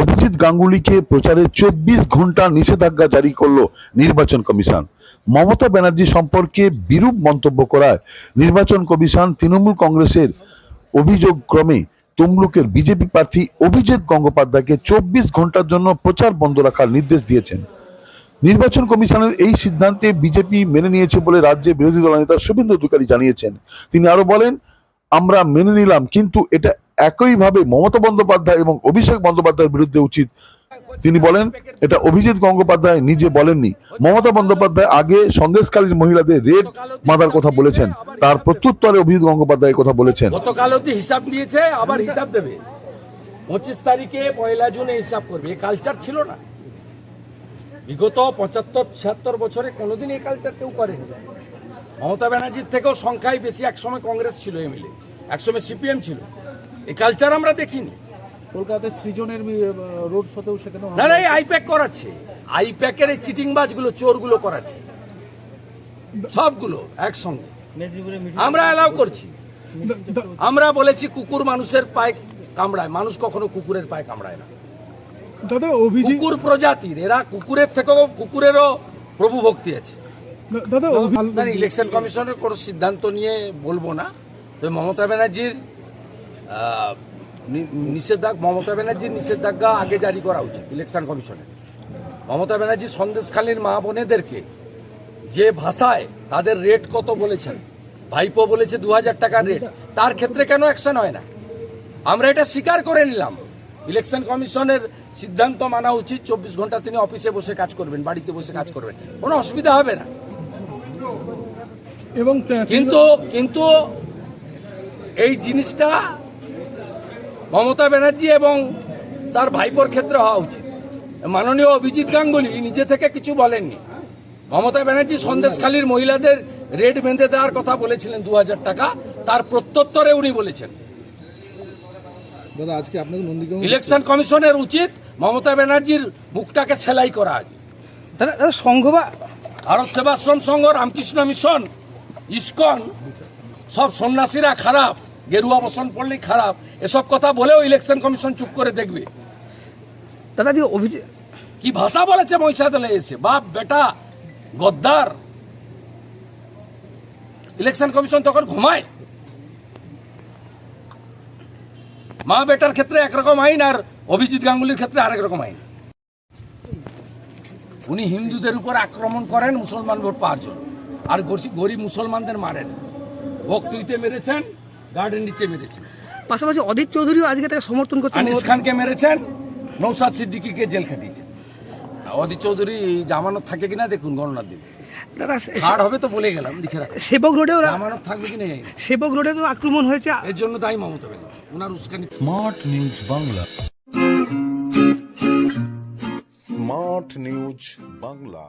অভিজিৎ গাঙ্গুলিকে প্রচারে চব্বিশ ঘণ্টা নিষেধাজ্ঞা জারি করল নির্বাচন কমিশন। মমতা ব্যানার্জি সম্পর্কে বিরূপ মন্তব্য করায় নির্বাচন কমিশন তৃণমূল কংগ্রেসের অভিযোগ ক্রমে তমলুকের বিজেপি প্রার্থী অভিজিৎ গঙ্গোপাধ্যায়কে চব্বিশ ঘণ্টার জন্য প্রচার বন্ধ রাখার নির্দেশ দিয়েছেন। নির্বাচন কমিশনের এই সিদ্ধান্তে বিজেপি মেনে নিয়েছে বলে রাজ্যে বিরোধী দলনেতা শুভেন্দু অধিকারী জানিয়েছেন। তিনি আরও বলেন আমরা মেনে নিলাম, কিন্তু এটা একইভাবে মমতা বন্দ্যোপাধ্যায় এবং অভিষেক বন্দ্যোপাধ্যায়ের বিরুদ্ধে উচিত। তিনি বলেন, এটা অভিজিৎ গঙ্গোপাধ্যায় নিজে বলেননি। মমতা বন্দ্যোপাধ্যায় আগে সন্দেশকালীন মহিলাদের রেড মাদার কথা বলেছেন। তার প্রত্যুত্তরে অভিজিৎ গঙ্গোপাধ্যায় কথা বলেছেন। গতকাল অব্দি হিসাব দিয়েছে, আবার হিসাব দেবে। পঁচিশ তারিখে পয়লা জুনে হিসাব করবে। এই কালচার ছিল না। বিগত পঁচাত্তর, ছিয়াত্তর বছরে কোনোদিন এই কালচার কেউ করেনি। মমতা ব্যানার্জির থেকেও সংখ্যায় বেশি একসময় কংগ্রেস ছিল এমএলএ। একসময় সিপিএম ছিল। এই কালচার আমরা দেখিনি। কলকাতায় সৃজনের রোড শোতেও সেখানে না না এই আইপ্যাক করাচ্ছে। আইপ্যাকের এই চিটিংবাজগুলো চোরগুলো করাচ্ছে। সবগুলো একসঙ্গে। আমরা অ্যালাউ করছি। আমরা বলেছি কুকুর মানুষের পায়ে কামড়ায়। মানুষ কখনো কুকুরের পায়ে কামড়ায় না। দাদা অভিজিৎ কুকুর প্রজাতির এরা কুকুরের থেকেও কুকুরেরও প্রভু ভক্তি আছে। দাদা ইলেকশন কমিশনের কোনো সিদ্ধান্ত নিয়ে বলব না। তবে মমতা ব্যানার্জির নিষেধাজ্ঞা মমতা ব্যানার্জির নিষেধাজ্ঞা আগে জারি করা উচিত ইলেকশন কমিশনের মমতা ব্যানার্জি সন্দেশখালীর মা বোনেদেরকে যে ভাষায় তাদের রেট কত বলেছেন ভাইপো বলেছে দু হাজার টাকার রেট তার ক্ষেত্রে কেন অ্যাকশন হয় না? আমরা এটা স্বীকার করে নিলাম ইলেকশন কমিশনের সিদ্ধান্ত মানা উচিত চব্বিশ ঘণ্টা তিনি অফিসে বসে কাজ করবেন বাড়িতে বসে কাজ করবেন। কোনো অসুবিধা হবে না। এবং কিন্তু কিন্তু এই জিনিসটা মমতা ব্যানার্জি এবং তার ভাইপোর ক্ষেত্রে হওয়া উচিত। মাননীয় অভিজিৎ গাঙ্গুলি নিজে থেকে কিছু বলেননি। মমতা ব্যানার্জি সন্দেশখালীর মহিলাদের রেট বেঁধে দেওয়ার কথা বলেছিলেন দু হাজার টাকা তার প্রত্যুত্তরে উনি বলেছেন। দাদা আজকে আপনাকে ইলেকশন কমিশনের উচিত মমতা ব্যানার্জির মুখটাকে সেলাই করা আগে সংঘ বা ভারত সেবাশ্রম সংঘ রামকৃষ্ণ মিশন ইস্কন সব সন্ন্যাসীরা খারাপ গেরুয়া বসন পড়লেই খারাপ। এসব কথা বলেও ইলেকশন কমিশন চুপ করে দেখবে। দাদা যে অভিজিৎ কি ভাষা বলেছে মহিষা মহিষাদলে এসে? বাপ বেটা গদ্দার। ইলেকশন কমিশন তখন ঘুমায়। মা বেটার ক্ষেত্রে একরকম আইন আর অভিজিৎ গাঙ্গুলির ক্ষেত্রে আরেক রকম আইন। উনি হিন্দুদের উপর আক্রমণ করেন মুসলমান ভোট পাওয়ার জন্য। আর গরিব- মুসলমানদের মারেন। বকটুইতে মেরেছেন গার্ডেন নিচে মেরেছেন। পাশাপাশি অদিত চৌধুরীও আজকে তাকে সমর্থন করছেন। আনিস খানকে মেরেছেন নৌসাদ সিদ্দিকিকে জেল খাটিয়েছেন। অদিত চৌধুরী জামানত থাকে কিনা দেখুন গণনার দিন। দাদা হার হবে তো বলে গেলাম লিখে রাখ। সেবক রোডেও জামানত থাকবে কিনা না। সেবক রোডে তো আক্রমণ হয়েছে। এর জন্য দায়ী মমতা ওনার উস্কানি Smart News Bangla. Smart News Bangla.